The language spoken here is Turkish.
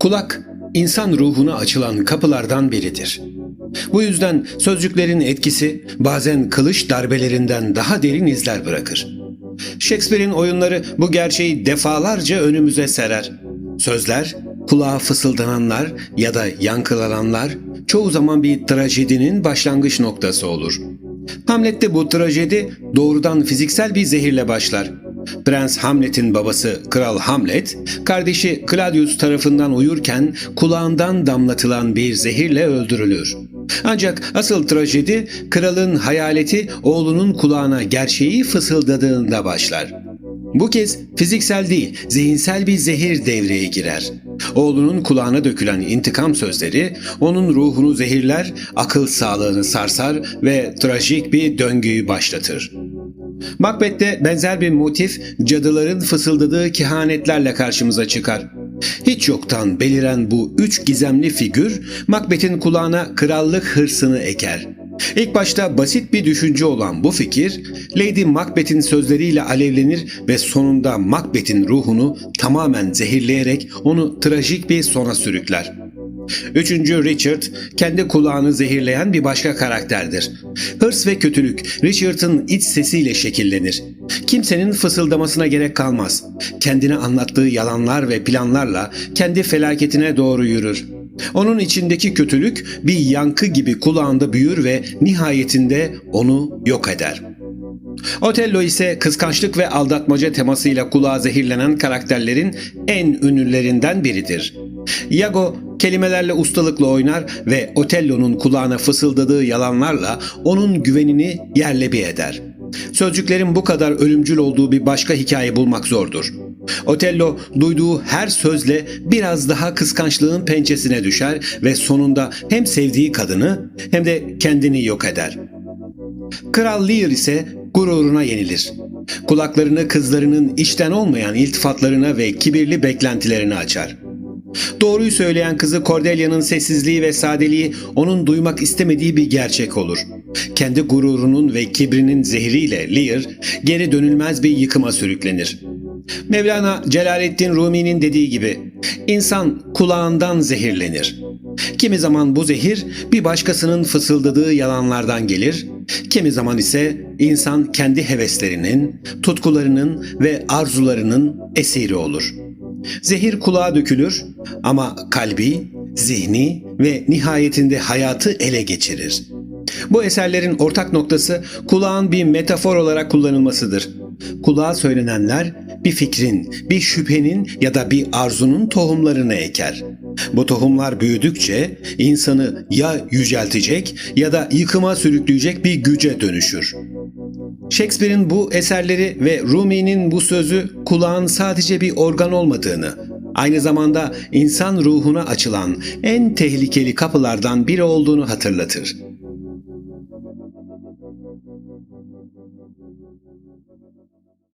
Kulak, insan ruhuna açılan kapılardan biridir. Bu yüzden sözcüklerin etkisi bazen kılıç darbelerinden daha derin izler bırakır. Shakespeare'in oyunları bu gerçeği defalarca önümüze serer. Sözler, kulağa fısıldananlar ya da yankılananlar çoğu zaman bir trajedinin başlangıç noktası olur. Hamlet'te bu trajedi doğrudan fiziksel bir zehirle başlar. Prens Hamlet'in babası Kral Hamlet, kardeşi Claudius tarafından uyurken kulağından damlatılan bir zehirle öldürülür. Ancak asıl trajedi kralın hayaleti oğlunun kulağına gerçeği fısıldadığında başlar. Bu kez fiziksel değil, zihinsel bir zehir devreye girer. Oğlunun kulağına dökülen intikam sözleri onun ruhunu zehirler, akıl sağlığını sarsar ve trajik bir döngüyü başlatır. Macbeth'te benzer bir motif cadıların fısıldadığı kehanetlerle karşımıza çıkar. Hiç yoktan beliren bu üç gizemli figür Macbeth'in kulağına krallık hırsını eker. İlk başta basit bir düşünce olan bu fikir Lady Macbeth'in sözleriyle alevlenir ve sonunda Macbeth'in ruhunu tamamen zehirleyerek onu trajik bir sona sürükler. Üçüncü Richard kendi kulağını zehirleyen bir başka karakterdir. Hırs ve kötülük Richard'ın iç sesiyle şekillenir. Kimsenin fısıldamasına gerek kalmaz. Kendine anlattığı yalanlar ve planlarla kendi felaketine doğru yürür. Onun içindeki kötülük bir yankı gibi kulağında büyür ve nihayetinde onu yok eder. Otello ise kıskançlık ve aldatmaca temasıyla kulağa zehirlenen karakterlerin en ünlülerinden biridir. Iago kelimelerle ustalıkla oynar ve Otello'nun kulağına fısıldadığı yalanlarla onun güvenini yerle bir eder. Sözcüklerin bu kadar ölümcül olduğu bir başka hikaye bulmak zordur. Otello duyduğu her sözle biraz daha kıskançlığın pençesine düşer ve sonunda hem sevdiği kadını hem de kendini yok eder. Kral Lear ise gururuna yenilir. Kulaklarını kızlarının içten olmayan iltifatlarına ve kibirli beklentilerine açar. Doğruyu söyleyen kızı Cordelia'nın sessizliği ve sadeliği onun duymak istemediği bir gerçek olur. Kendi gururunun ve kibrinin zehriyle Lear geri dönülmez bir yıkıma sürüklenir. Mevlana Celaleddin Rumi'nin dediği gibi insan kulağından zehirlenir. Kimi zaman bu zehir bir başkasının fısıldadığı yalanlardan gelir, kimi zaman ise insan kendi heveslerinin, tutkularının ve arzularının esiri olur. Zehir kulağa dökülür ama kalbi, zihni ve nihayetinde hayatı ele geçirir. Bu eserlerin ortak noktası kulağın bir metafor olarak kullanılmasıdır. Kulağa söylenenler bir fikrin, bir şüphenin ya da bir arzunun tohumlarını eker. Bu tohumlar büyüdükçe insanı ya yüceltecek ya da yıkıma sürükleyecek bir güce dönüşür. Shakespeare'in bu eserleri ve Rumi'nin bu sözü kulağın sadece bir organ olmadığını, aynı zamanda insan ruhuna açılan en tehlikeli kapılardan biri olduğunu hatırlatır.